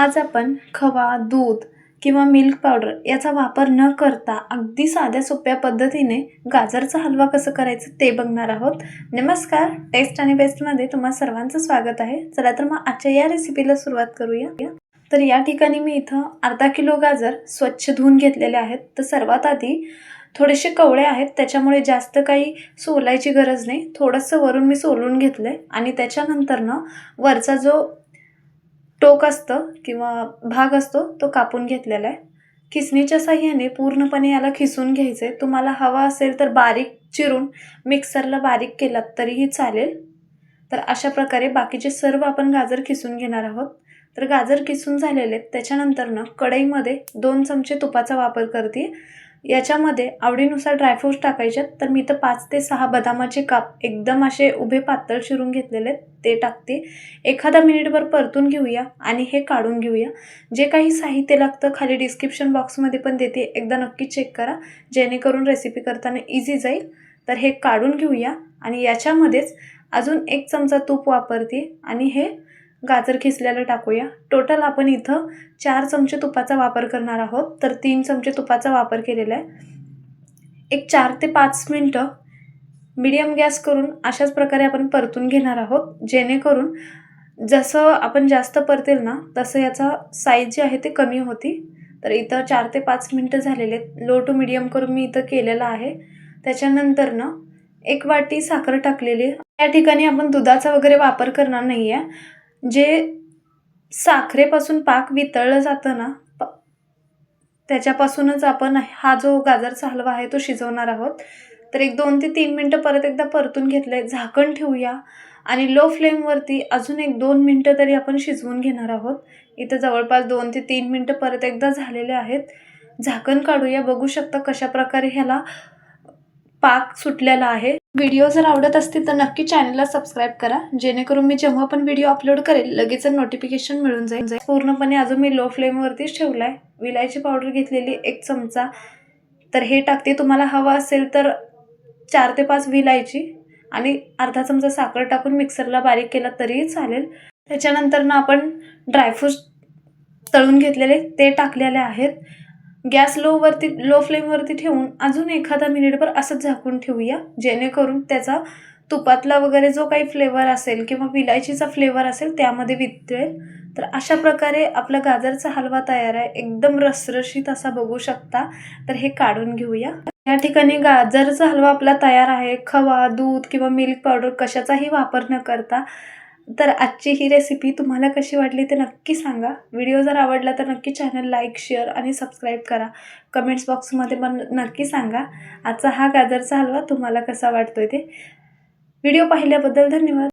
आज आपण खवा दूध किंवा मिल्क पावडर याचा वापर न करता अगदी साध्या सोप्या पद्धतीने गाजरचा हलवा कसं करायचं ते बघणार आहोत. नमस्कार टेस्ट आणि बेस्टमध्ये तुम्हा सर्वांचं स्वागत आहे. चला तर मग आजच्या या रेसिपीला सुरुवात करूया. तर या ठिकाणी मी इथं अर्धा किलो गाजर स्वच्छ धुवून घेतलेले आहेत. तर सर्वात आधी थोडेसे कवळे आहेत त्याच्यामुळे जास्त काही सोलायची गरज नाही. थोडंसं वरून मी सोलून घेतलं आहे आणि त्याच्यानंतर ना वरचा जो टोक असतं किंवा भाग असतो तो कापून घेतलेला आहे. खिसणीच्या साह्याने पूर्णपणे याला खिसून घ्यायचं. आहे तुम्हाला हवा असेल तर बारीक चिरून मिक्सरला बारीक केलात तरीही चालेल. तर अशा प्रकारे बाकीचे सर्व आपण गाजर खिसून घेणार आहोत. तर गाजर किसून झालेले आहेत. त्याच्यानंतरनं कढईमध्ये दोन चमचे तुपाचा वापर करते. याच्यामध्ये आवडीनुसार ड्रायफ्रूट्स टाकायचे तर मी तर पाच ते सहा बदामाचे काप एकदम असे उभे पातळ चिरून घेतलेले आहेत ते टाकते. एखादा मिनिटभर परतून घेऊया आणि हे काढून घेऊया. जे काही साहित्य लागतं खाली डिस्क्रिप्शन बॉक्समध्ये पण देते एकदा नक्की चेक करा. जेणेकरून रेसिपी करताना इझी जाईल. तर हे काढून घेऊया आणि याच्यामध्येच अजून एक चमचा तूप वापरते आणि हे गाजर खिसल्याला टाकूया. टोटल आपण इथं चार चमचे तुपाचा वापर करणार आहोत. तर तीन चमचे तुपाचा वापर केलेला आहे. एक चार ते पाच मिनटं मीडियम गॅस करून अशाच प्रकारे आपण परतून घेणार आहोत. जेणेकरून जसं आपण जास्त परतेल ना तसं याचा साईज जी आहे ते कमी होती तर इथं चार ते पाच मिनटं झालेले आहेत. लो टू मिडियम करून मी इथं केलेलं आहे. त्याच्यानंतर ना एक वाटी साखर टाकलेली या ठिकाणी आपण दुधाचा वगैरे वापर करणार नाही आहे जे साखरेपासून पाक वितळलं जातं ना प त्याच्यापासूनच आपण हा जो गाजरचा हलवा आहे तो शिजवणार आहोत. तर एक दोन ते तीन मिनटं परत एकदा परतून घेतलं आहे झाकण ठेवूया आणि लो फ्लेमवरती अजून एक दोन मिनटं तरी आपण शिजवून घेणार आहोत. इथं जवळपास दोन ते तीन मिनटं परत एकदा झालेले आहेत. झाकण काढूया बघू शकता कशा प्रकारे ह्याला पाक सुटलेला आहे. व्हिडिओ जर आवडत असतील तर नक्की चॅनलला सबस्क्राईब करा. जेणेकरून मी जेव्हा पण व्हिडिओ अपलोड करेल लगेच नोटिफिकेशन मिळून जाईल. जाईल पूर्णपणे अजून मी लो फ्लेमवरतीच ठेवला आहे विलायची पावडर घेतलेली एक चमचा. तर हे टाकते. तुम्हाला हवं असेल तर चार ते पाच विलायची. आणि अर्धा चमचा साखर टाकून मिक्सरला बारीक केला तरीही चालेल. त्याच्यानंतर ना आपण ड्रायफ्रूट्स तळून घेतलेले ते टाकलेले आहेत. गॅस लोवरती लो फ्लेमवरती ठेवून अजून एखादा मिनिटभर असंच झाकून ठेवूया. जेणेकरून त्याचा तुपातला वगैरे जो काही फ्लेवर असेल किंवा विलायचीचा फ्लेवर असेल त्यामध्ये वितळेल. तर अशा प्रकारे आपला गाजरचा हलवा तयार आहे. एकदम रसरशीत असा बघू शकता. तर हे काढून घेऊया. या ठिकाणी गाजरचा हलवा आपला तयार आहे. खवा दूध किंवा मिल्क पावडर कशाचाही वापर न करता तर आजची ही रेसिपी तुम्हाला कशी वाटली ते नक्की सांगा. व्हिडिओ जर आवडला तर नक्की चॅनल लाईक शेअर आणि सबस्क्राईब करा. कमेंट्स बॉक्समध्ये पण नक्की सांगा. आजचा हा गाजरचा हलवा तुम्हाला कसा वाटतो आहे ते. व्हिडिओ पाहिल्याबद्दल धन्यवाद.